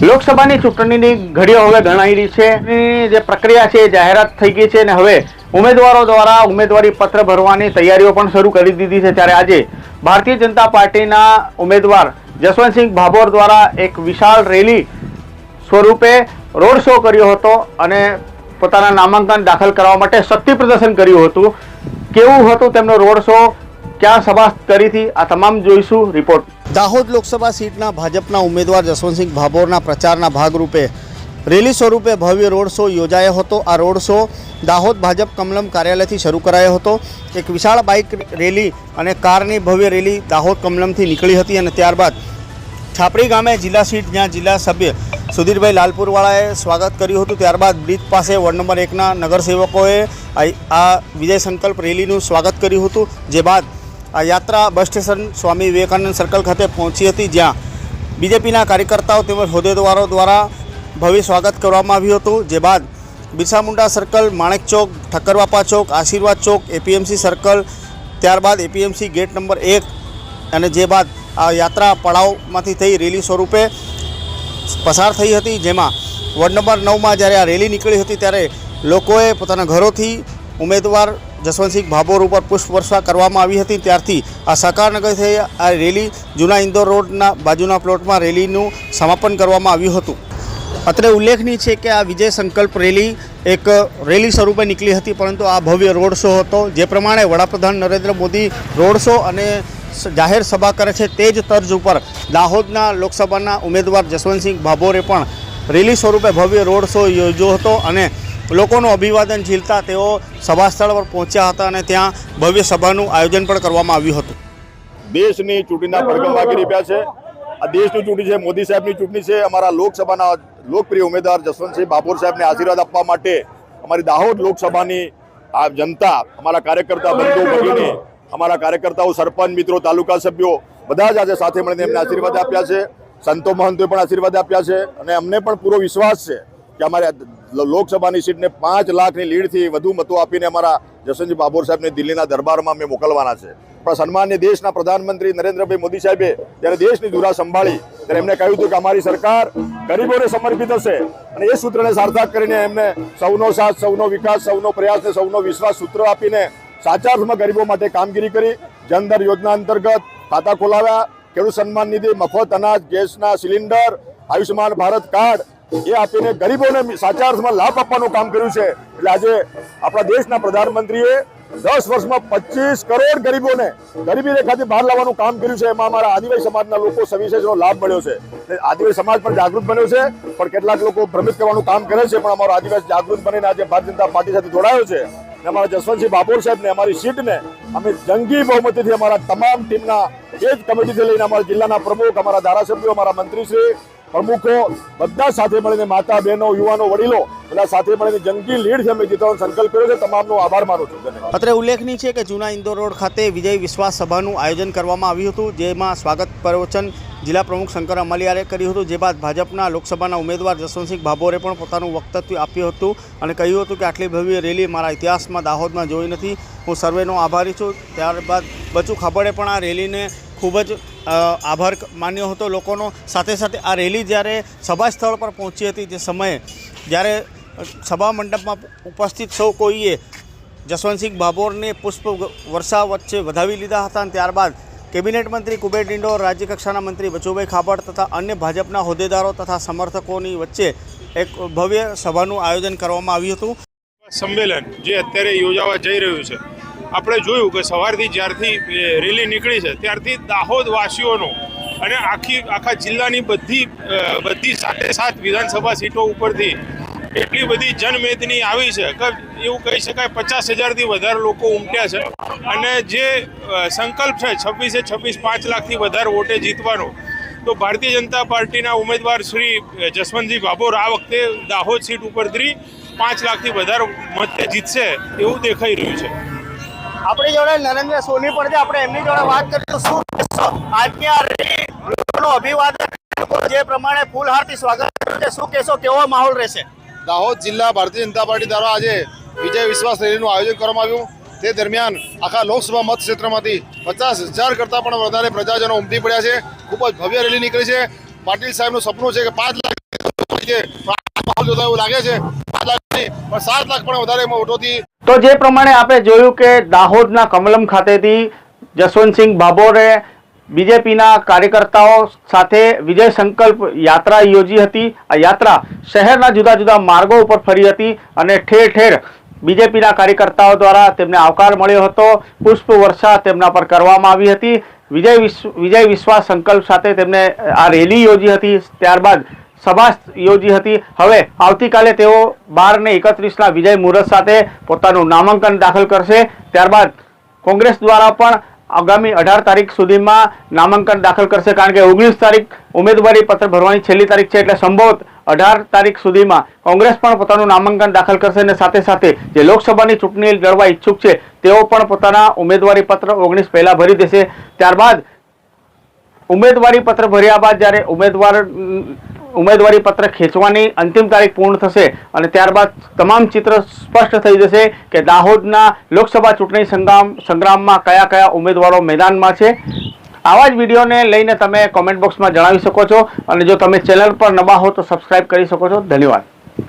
લોકસભાની ચૂંટણીની ઘડીઓ હવે ગણાઈ રહી છે જે પ્રક્રિયા છે જાહેરાત થઈ ગઈ છે અને હવે ઉમેદવારો દ્વારા ઉમેદવારી પત્ર ભરવાની તૈયારીઓ પણ શરૂ કરી દીધી છે. ત્યારે આજે ભારતીય જનતા પાર્ટીના ઉમેદવાર જસવંતસિંહ ભાભોર દ્વારા એક વિશાળ રેલી સ્વરૂપે રોડ શો કર્યો હતો અને પોતાના નામાંકન દાખલ કરવા માટે શક્તિ પ્રદર્શન કર્યું હતું. કેવું હતું તેમનો રોડ શો? ક્યાં સભા કરી હતી આ તમામ જોઈશું રિપોર્ટ દાહોદ લોકસભા સીટના ભાજપના ઉમેદવાર જસવંતસિંહ ભાભોરના પ્રચારના ભાગરૂપે રેલી સ્વરૂપે ભવ્ય રોડ શો યોજાયો હતો. આ રોડ શો દાહોદ ભાજપ કમલમ કાર્યાલયથી શરૂ કરાયો હતો. એક વિશાળ બાઇક રેલી અને કારની ભવ્ય રેલી દાહોદ કમલમથી નીકળી હતી અને ત્યારબાદ છાપરી ગામે જિલ્લા સીટ જ્યાં જિલ્લા સભ્ય સુધીરભાઈ લાલપુરવાળાએ સ્વાગત કર્યું હતું. ત્યારબાદ બ્રિજ પાસે વોર્ડ નંબર એકના નગરસેવકોએ આ- વિજય સંકલ્પ રેલીનું સ્વાગત કર્યું હતું. જે બાદ આ યાત્રા bus station Swami Vivekananda circle ખાતે પહોંચી હતી, જ્યાં બીજેપીના કાર્યકર્તાઓ તેમજ હોદ્દેદારો દ્વારા ભવ્ય સ્વાગત કરવામાં આવ્યું હતું. જે બાદ Birsa Munda circle, Manek Chowk Thakkarbapa Chowk, Ashirwad Chowk, APMC circle, ત્યારબાદ એપીએમસી ગેટ નંબર એક અને જે બાદ આ યાત્રા પડાવમાંથી થઈ રેલી સ્વરૂપે પસાર થઈ હતી, જેમાં વોર્ડ નંબર નવમાં જ્યારે આ રેલી નીકળી હતી, ત્યારે લોકોએ પોતાના ઘરોથી ઉમેદવાર જસવંતસિંહ ભાભોર ઉપર પુષ્પવર્ષા કરવામાં આવી હતી. ત્યારથી આ સહકારનગર થઈ આ રેલી જૂના ઇન્દોર રોડના બાજુના પ્લોટમાં રેલીનું સમાપન કરવામાં આવ્યું હતું. અત્રે ઉલ્લેખનીય છે કે આ વિજય સંકલ્પ રેલી એક રેલી સ્વરૂપે નીકળી હતી, પરંતુ આ ભવ્ય રોડ શો હતો. જે પ્રમાણે વડાપ્રધાન નરેન્દ્ર મોદી રોડ શો અને જાહેર સભા કરે છે તે જ તર્જ ઉપર દાહોદના લોકસભાના ઉમેદવાર જસવંતસિંહ ભાભોરે પણ રેલી સ્વરૂપે ભવ્ય રોડ શો યોજ્યો હતો અને લોકોનું અભિવાદન ઝીલતા તેઓ સભા સ્થળ પર પહોંચ્યા હતા અને ત્યાં ભવ્ય સભાનું આયોજન પણ કરવામાં આવ્યું હતું. દેશની ચૂંટણીના પડઘમ વાગી રહ્યા છે. આ દેશની ચૂંટણી છે, મોદી સાહેબની ચૂંટણી છે. અમારા લોકસભાના લોકપ્રિય ઉમેદવાર જસવંતસિંહ બાપોર સાહેબને આશીર્વાદ આપવા માટે અમારી દાહોદ લોકસભાની આ જનતા, અમારા કાર્યકર્તા બંધુ ભગીને, અમારા કાર્યકર્તાઓ, સરપંચ, મિત્રો, તાલુકા સભ્યો બધા જ આજે સાથે મળીને એમને આશીર્વાદ આપ્યા છે. સંતો મહંતોએ પણ આશીર્વાદ આપ્યા છે અને અમને પણ પૂરો વિશ્વાસ છે. કે અમારે લોકસભાની સીટને પાંચ લાખની લીડથી વધુ મતો આપીને અમારા જસવંતસિંહ બાબોર સાહેબને દિલ્હીના દરબારમાં અમે મોકલવાના છે. પણ સન્માન્ય દેશના પ્રધાનમંત્રી નરેન્દ્રભાઈ મોદી સાહેબે જ્યારે દેશની ધુરા સંભાળી, ત્યારે એમને કહ્યું હતું કે અમારી સરકાર ગરીબોને સમર્પિત હશે. અને એ સૂત્રને સાર્થક કરીને એમને સૌનો સાથ, સૌનો વિકાસ, સૌનો પ્રયાસ સૌનો વિશ્વાસ સૂત્ર આપીને સાચા અર્થમાં ગરીબો માટે કામગીરી કરી જનધર યોજના અંતર્ગત ખાતા ખોલાવ્યા, ખેડૂત સન્માન નિધિ, મફત અનાજ, ગેસના સિલિન્ડર, આયુષ્યમાન ભારત કાર્ડ એ આપીને ગરીબોને સાચા અર્થમાં લાભ આપવાનું કામ કર્યું છે. એટલે આજે આપણા દેશના પ્રધાનમંત્રીએ દસ વર્ષમાં પચીસ કરોડ ગરીબોને ગરીબી રેખાથી બહાર લાવવાનું કામ કર્યું છે. એમાં અમારા આદિવાસી સમાજના લોકો સવિશેષનો લાભ મળ્યો છે. આદિવાસી સમાજ પણ જાગૃત બન્યો છે. પણ કેટલાક લોકો ભ્રમિત કરવાનું કામ કરે છે. પણ અમારો આદિવાસી જાગૃત બનીને આજે ભારતીય જનતા પાર્ટી સાથે જોડાયો છે. અમારા જસવંતસિંહ બાબોર સાહેબને, અમારી સીટને, અમે જંગી બહુમતીથી અમારા તમામ ટીમના એ જ કમિટીથી લઈને અમારા જિલ્લાના પ્રમુખ, અમારા ધારાસભ્યો, અમારા મંત્રીશ્રી પ્રમુખો બધા સાથે મળીને માતા, બહેનો, યુવાનો, વડીલો બધા સાથે મળીને જંગી લીડથી અમે જીતવાનો સંકલ્પ કર્યો છે. તમામનો આભાર માનું છું. અત્રે ઉલ્લેખનીય છે કે જૂના ઇન્દોર રોડ ખાતે વિજય વિશ્વાસ સભાનું આયોજન કરવામાં આવ્યું હતું, જેમાં સ્વાગત પ્રવચન જિલ્લા પ્રમુખ શંકર અમલિયારે કર્યું હતું. જે બાદ ભાજપના લોકસભાના ઉમેદવાર જસવંતસિંહ ભાભોરે પણ પોતાનું વક્તવ્ય આપ્યું હતું અને કહ્યું હતું કે આટલી ભવ્ય રેલી મારા ઇતિહાસમાં દાહોદમાં જોઈ નથી. હું સર્વેનો આભારી છું. ત્યારબાદ બચુ ખાબડે પણ આ રેલીને ખૂબ જ આભાર માન્યો હતો લોકોનો. સાથે સાથે આ રેલી જ્યારે સભા સ્થળ પર પહોંચી હતી તે સમયે, જ્યારે સભા મંડપમાં ઉપસ્થિત સૌ કોઈએ જસવંતસિંહ બાબોરને પુષ્પ વર્ષા વચ્ચે વધાવી લીધા હતા અને ત્યારબાદ કેબિનેટ મંત્રી કુબેર ડિંડોર રાજ્યકક્ષાના મંત્રી બચુભાઈ ખાબડ તથા અન્ય ભાજપના હોદ્દેદારો તથા સમર્થકોની વચ્ચે એક ભવ્ય સભાનું આયોજન કરવામાં આવ્યું હતું. સંમેલન, જે અત્યારે યોજાવા જઈ રહ્યું છે. આપણે જોયું કે સવારથી જ્યારથી રેલી નીકળી છે, ત્યારથી દાહોદ વાસીઓનો અને આખી, આખા જિલ્લાની બધી બધી સાતે સાત વિધાનસભા સીટો ઉપરથી એટલી બધી જનમેદની આવી છે કે એવું કહી શકાય પચાસ હજારથી વધારે લોકો ઉમટ્યા છે. અને જે સંકલ્પ છે છવ્વીસે છવ્વીસ પાંચ લાખથી વધારે વોટે જીતવાનો, તો ભારતીય જનતા પાર્ટીના ઉમેદવાર શ્રી જસવંતસિંહ ભાભોર આ વખતે દાહોદ સીટ ઉપરથી પાંચ લાખથી વધારે મતે જીતશે એવું દેખાઈ રહ્યું છે. આપણી જોડે નરેન્દ્ર સોની પણ છે, આપણે એમની જોડે વાત કરીશું. શું? આજની અભિવાદન જે પ્રમાણે ફૂલહારથી સ્વાગત કર્યું છે. શું કહેશો? કેવો માહોલ રહેશે? દાહોદ જિલ્લા ભારતીય જનતા પાર્ટી દ્વારા આજે વિજય વિશ્વાસ રેલીનું આયોજન કરવામાં આવ્યું. તે દરમિયાન આખા લોકસભા મત ક્ષેત્રમાંથી પચાસ હજાર કરતાં પણ વધારે પ્રજાજનો ઉમટી પડ્યા છે. ખૂબ જ ભવ્ય રેલી નીકળી છે. પાટીલ સાહેબનું સપનું છે કે પાંચ લાખ માહોલ જોતા એવું લાગે છે. સાત લાખ પણ વધારે વોટોથી તો જે પ્રમાણે આપણે જોયું કે દાહોદના કમલમ ખાતેથી જસવંતસિંહ ભાભોરે બીજેપીના કાર્યકર્તાઓ સાથે વિજય સંકલ્પ યાત્રા યોજી હતી. આ યાત્રા શહેરના જુદા જુદા માર્ગો ઉપર ફરી હતી અને ઠેર ઠેર બીજેપીના કાર્યકર્તાઓ દ્વારા તેમને આવકાર મળ્યો હતો. પુષ્પ વર્ષા તેમના પર કરવામાં આવી હતી. વિજય વિશ્વ વિજય વિશ્વાસ સંકલ્પ સાથે તેમને આ રેલી યોજી હતી. ત્યારબાદ સભા યોજી હતી. હવે આવતીકાલે તેઓ બાર ને એકત્રીસના વિજય મુહૂર્ત સાથે પોતાનું નામાંકન દાખલ કરશે. ત્યારબાદ કોંગ્રેસ દ્વારા પણ આગામી અઢાર તારીખ સુધીમાં નામાંકન દાખલ કરશે. કારણ કે ઓગણીસ તારીખ ઉમેદવારી પત્ર ભરવાની છેલ્લી તારીખ છે એટલે સંભવત અઢાર તારીખ સુધીમાં કોંગ્રેસ પણ પોતાનું નામાંકન દાખલ કરશે અને સાથે સાથે જે લોકસભાની ચૂંટણી લડવા ઈચ્છુક છે, તેઓ પણ પોતાના ઉમેદવારી પત્ર ઓગણીસ પહેલા ભરી દેશે. ત્યારબાદ ઉમેદવારી પત્ર ભર્યા બાદ જ્યારે ઉમેદવાર ઉમેદવારી પત્ર ખેંચવાની અંતિમ તારીખ પૂર્ણ થશે અને ત્યારબાદ તમામ ચિત્ર સ્પષ્ટ થઈ જશે કે દાહોદના લોકસભા ચૂંટણી સંગ્રામ સંગ્રામમાં કયા કયા ઉમેદવારો મેદાનમાં છે. આવા જ વિડીયોને લઈને તમે કોમેન્ટ બોક્સમાં જણાવી શકો છો અને જો તમે ચેનલ પર નવા હો તો સબસ્ક્રાઇબ કરી શકો છો. ધન્યવાદ.